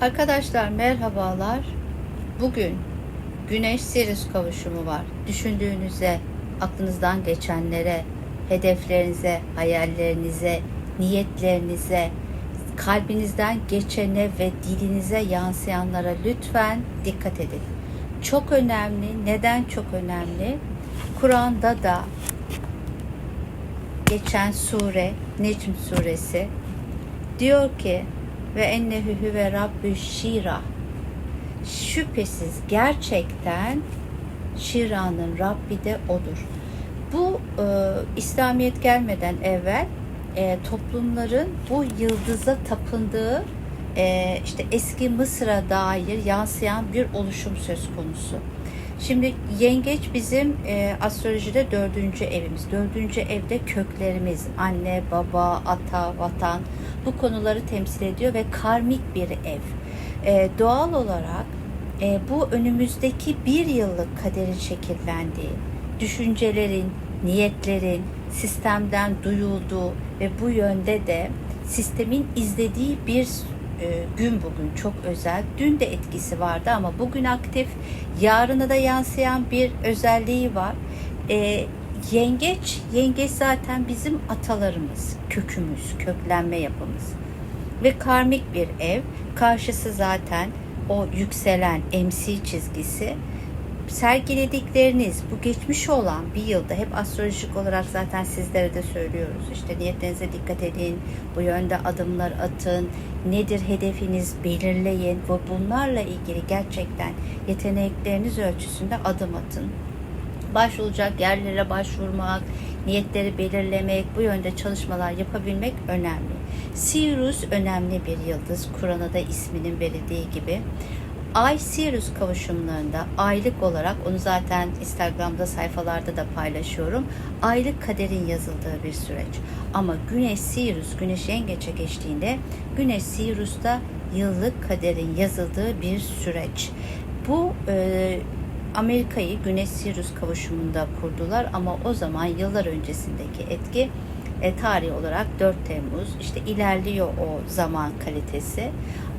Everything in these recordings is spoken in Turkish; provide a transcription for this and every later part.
Arkadaşlar merhabalar. Bugün Güneş Sirius kavuşumu var. Düşündüğünüze, aklınızdan geçenlere, hedeflerinize, hayallerinize, niyetlerinize, kalbinizden geçene ve dilinize yansıyanlara lütfen dikkat edin. Çok önemli. Neden çok önemli? Kur'an'da da geçen sure Necm suresi diyor ki ve ennehu ve rabbü şira şüphesiz gerçekten Şira'nın Rabbi de odur. Bu e, İslamiyet gelmeden evvel e, toplumların bu yıldıza tapındığı e, işte eski Mısır'a dair yansıyan bir oluşum söz konusu. Şimdi yengeç bizim e, astrolojide dördüncü evimiz. Dördüncü evde köklerimiz, anne, baba, ata, vatan bu konuları temsil ediyor ve karmik bir ev. E, doğal olarak e, bu önümüzdeki bir yıllık kaderin şekillendiği, düşüncelerin, niyetlerin sistemden duyulduğu ve bu yönde de sistemin izlediği bir gün bugün çok özel. Dün de etkisi vardı ama bugün aktif. Yarına da yansıyan bir özelliği var. E, yengeç, yengeç zaten bizim atalarımız, kökümüz, köklenme yapımız. Ve karmik bir ev. Karşısı zaten o yükselen MC çizgisi sergiledikleriniz bu geçmiş olan bir yılda hep astrolojik olarak zaten sizlere de söylüyoruz. İşte niyetlerinize dikkat edin, bu yönde adımlar atın, nedir hedefiniz belirleyin ve bunlarla ilgili gerçekten yetenekleriniz ölçüsünde adım atın. Başvuracak yerlere başvurmak, niyetleri belirlemek, bu yönde çalışmalar yapabilmek önemli. Sirius önemli bir yıldız. Kur'an'da da isminin verildiği gibi. Ay Sirius kavuşumlarında aylık olarak onu zaten Instagram'da sayfalarda da paylaşıyorum. Aylık kaderin yazıldığı bir süreç. Ama Güneş Sirius, Güneş Yengeç'e geçtiğinde Güneş Sirius'ta yıllık kaderin yazıldığı bir süreç. Bu e, Amerika'yı Güneş Sirius kavuşumunda kurdular ama o zaman yıllar öncesindeki etki e, tarih olarak 4 Temmuz işte ilerliyor o zaman kalitesi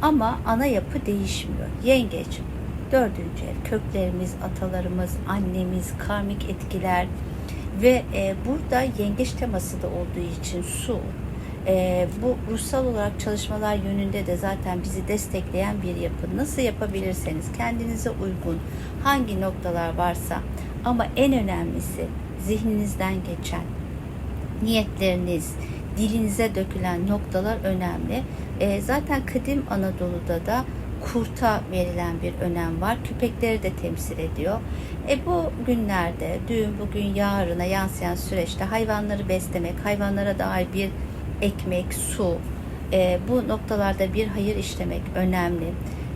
ama ana yapı değişmiyor. Yengeç dördüncü ev köklerimiz, atalarımız, annemiz, karmik etkiler ve e, burada yengeç teması da olduğu için su e, bu ruhsal olarak çalışmalar yönünde de zaten bizi destekleyen bir yapı. Nasıl yapabilirseniz kendinize uygun hangi noktalar varsa ama en önemlisi zihninizden geçen niyetleriniz, dilinize dökülen noktalar önemli. E, zaten kadim Anadolu'da da kurta verilen bir önem var. Küpekleri de temsil ediyor. E bu günlerde, dün, bugün, yarına yansıyan süreçte hayvanları beslemek, hayvanlara dair bir ekmek, su, e, bu noktalarda bir hayır işlemek önemli.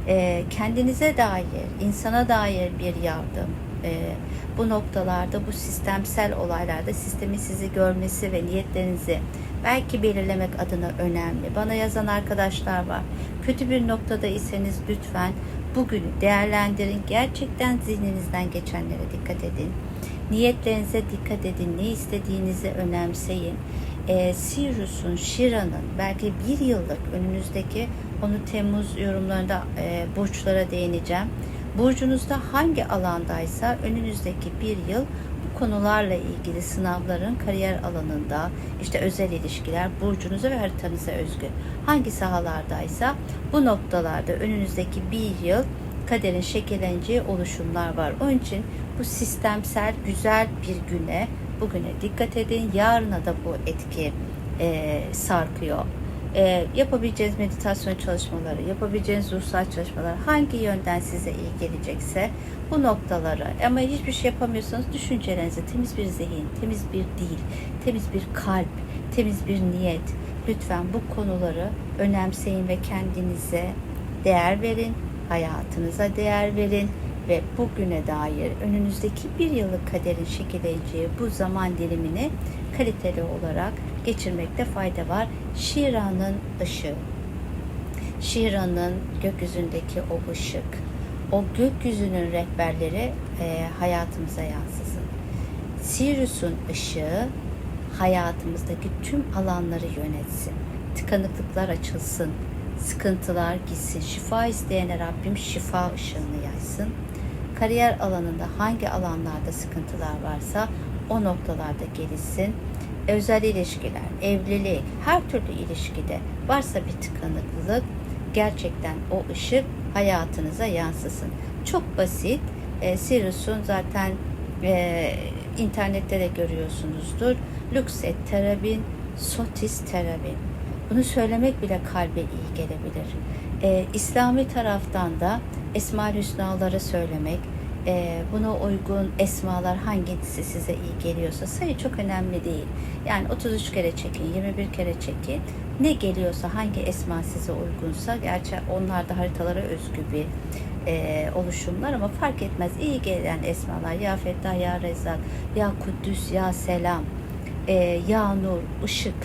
E, kendinize dair, insana dair bir yardım, e, bu noktalarda, bu sistemsel olaylarda sistemin sizi görmesi ve niyetlerinizi belki belirlemek adına önemli. Bana yazan arkadaşlar var. Kötü bir noktada iseniz lütfen bugünü değerlendirin. Gerçekten zihninizden geçenlere dikkat edin. Niyetlerinize dikkat edin. Ne istediğinizi önemseyin. Ee, Sirius'un, Shira'nın belki bir yıllık önünüzdeki onu Temmuz yorumlarında e, burçlara değineceğim Burcunuzda hangi alandaysa önünüzdeki bir yıl bu konularla ilgili sınavların kariyer alanında işte özel ilişkiler burcunuza ve haritanıza özgü. Hangi sahalardaysa bu noktalarda önünüzdeki bir yıl kaderin şekilleneceği oluşumlar var. Onun için bu sistemsel güzel bir güne bugüne dikkat edin. Yarına da bu etki e, sarkıyor e, yapabileceğiniz meditasyon çalışmaları, yapabileceğiniz ruhsal çalışmalar hangi yönden size iyi gelecekse bu noktaları ama hiçbir şey yapamıyorsanız düşüncelerinize temiz bir zihin, temiz bir dil, temiz bir kalp, temiz bir niyet lütfen bu konuları önemseyin ve kendinize değer verin, hayatınıza değer verin ve bugüne dair önünüzdeki bir yıllık kaderin şekilleneceği bu zaman dilimini kaliteli olarak geçirmekte fayda var. Şira'nın ışığı. Şira'nın gökyüzündeki o ışık, o gökyüzünün rehberleri e, hayatımıza yansısın. Sirius'un ışığı hayatımızdaki tüm alanları yönetsin. Tıkanıklıklar açılsın. sıkıntılar gitsin. Şifa isteyene Rabbim şifa ışığını yaysın. Kariyer alanında hangi alanlarda sıkıntılar varsa o noktalarda gelişsin. Özel ilişkiler, evlilik, her türlü ilişkide varsa bir tıkanıklılık gerçekten o ışık hayatınıza yansısın. Çok basit. E, Sirius'un zaten e, internette de görüyorsunuzdur. Luxet terabin, sotis terabin. Bunu söylemek bile kalbe iyi gelebilir. E, İslami taraftan da Esma-ül Hüsnaları söylemek, e, buna uygun esmalar hangisi size iyi geliyorsa sayı çok önemli değil. Yani 33 kere çekin, 21 kere çekin. Ne geliyorsa, hangi esma size uygunsa, gerçi onlar da haritalara özgü bir e, oluşumlar ama fark etmez. İyi gelen esmalar, ya Fettah, ya Rezzak, ya Kuddüs, ya Selam, e, ya Nur, ışık.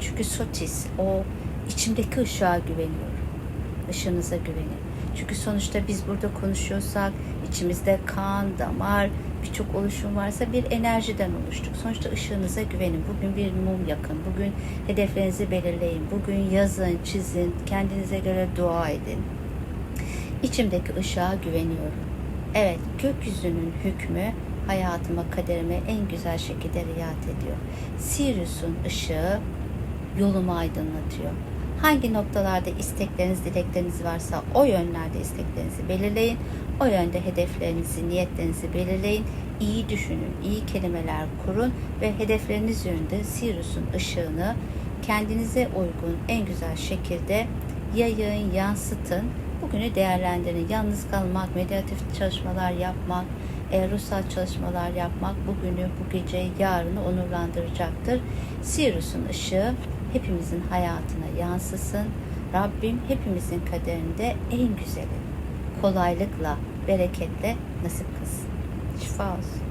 Çünkü Sotis, o içimdeki ışığa güveniyorum. Işığınıza güvenin. Çünkü sonuçta biz burada konuşuyorsak içimizde kan, damar, birçok oluşum varsa bir enerjiden oluştuk. Sonuçta ışığınıza güvenin. Bugün bir mum yakın. Bugün hedeflerinizi belirleyin. Bugün yazın, çizin. Kendinize göre dua edin. İçimdeki ışığa güveniyorum. Evet, gökyüzünün hükmü hayatıma, kaderime en güzel şekilde riayet ediyor. Sirius'un ışığı yolumu aydınlatıyor. Hangi noktalarda istekleriniz, dilekleriniz varsa o yönlerde isteklerinizi belirleyin. O yönde hedeflerinizi, niyetlerinizi belirleyin. İyi düşünün, iyi kelimeler kurun ve hedefleriniz yönünde Sirius'un ışığını kendinize uygun en güzel şekilde yayın, yansıtın. Bugünü değerlendirin. Yalnız kalmak, meditatif çalışmalar yapmak, e, ruhsal çalışmalar yapmak bugünü, bu gece, yarını onurlandıracaktır. Sirius'un ışığı hepimizin hayatına yansısın. Rabbim hepimizin kaderinde en güzeli kolaylıkla, bereketle nasip kılsın. Şifa olsun.